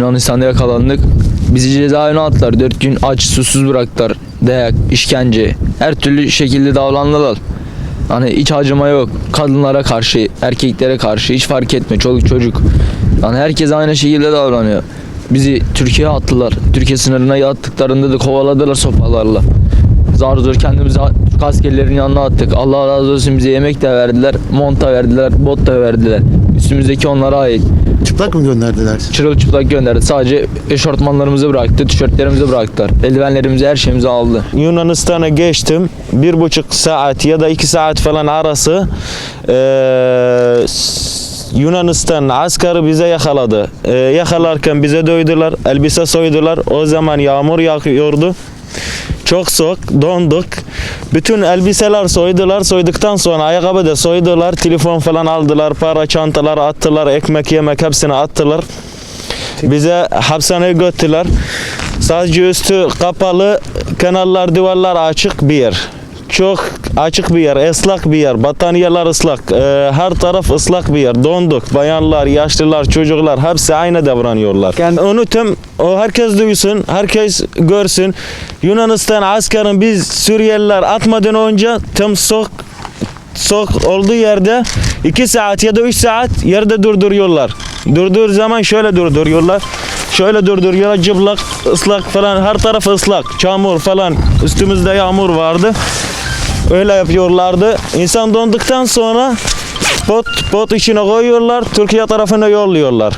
Yunanistan'da yakalandık. Bizi cezaevine attılar. Dört gün aç susuz bıraktılar. Dayak, işkence. Her türlü şekilde davrandılar. Hani hiç acıma yok. Kadınlara karşı, erkeklere karşı hiç fark etme. Çoluk çocuk. Yani herkes aynı şekilde davranıyor. Bizi Türkiye'ye attılar. Türkiye sınırına attıklarında da kovaladılar sopalarla. Zar zor kendimizi Türk askerlerinin yanına attık. Allah razı olsun bize yemek de verdiler, monta verdiler, bot da verdiler. Üstümüzdeki onlara ait. Çıplak mı gönderdiler? Çırılçıplak gönderdi. Sadece eşortmanlarımızı bıraktı, tişörtlerimizi bıraktılar. Eldivenlerimizi, her şeyimizi aldı. Yunanistan'a geçtim. Bir buçuk saat ya da iki saat falan arası eee, s- Yunanistan askeri bize yakaladı. Eee, yakalarken bize dövdüler, elbise soydular. O zaman yağmur yağıyordu. Çok soğuk, donduk. Bütün elbiseler soydular. Soyduktan sonra ayakkabı da soydular. Telefon falan aldılar. Para, çantalar attılar. Ekmek, yemek hepsini attılar. Bize hapishaneye götürdüler. Sadece üstü kapalı, kenarlar, duvarlar açık bir yer. Çok açık bir yer, ıslak bir yer. Battaniyeler ıslak. Ee, her taraf ıslak bir yer. Donduk. Bayanlar, yaşlılar, çocuklar hepsi aynı davranıyorlar. Yani onu tüm o herkes duysun, herkes görsün. Yunanistan askerin biz Suriyeliler atmadan önce tüm sok sok olduğu yerde 2 saat ya da 3 saat yerde durduruyorlar. Durdur zaman şöyle durduruyorlar. Şöyle durduruyorlar cıplak, ıslak falan her taraf ıslak. Çamur falan üstümüzde yağmur vardı. Öyle yapıyorlardı. İnsan donduktan sonra pot pot içine koyuyorlar. Türkiye tarafına yolluyorlar.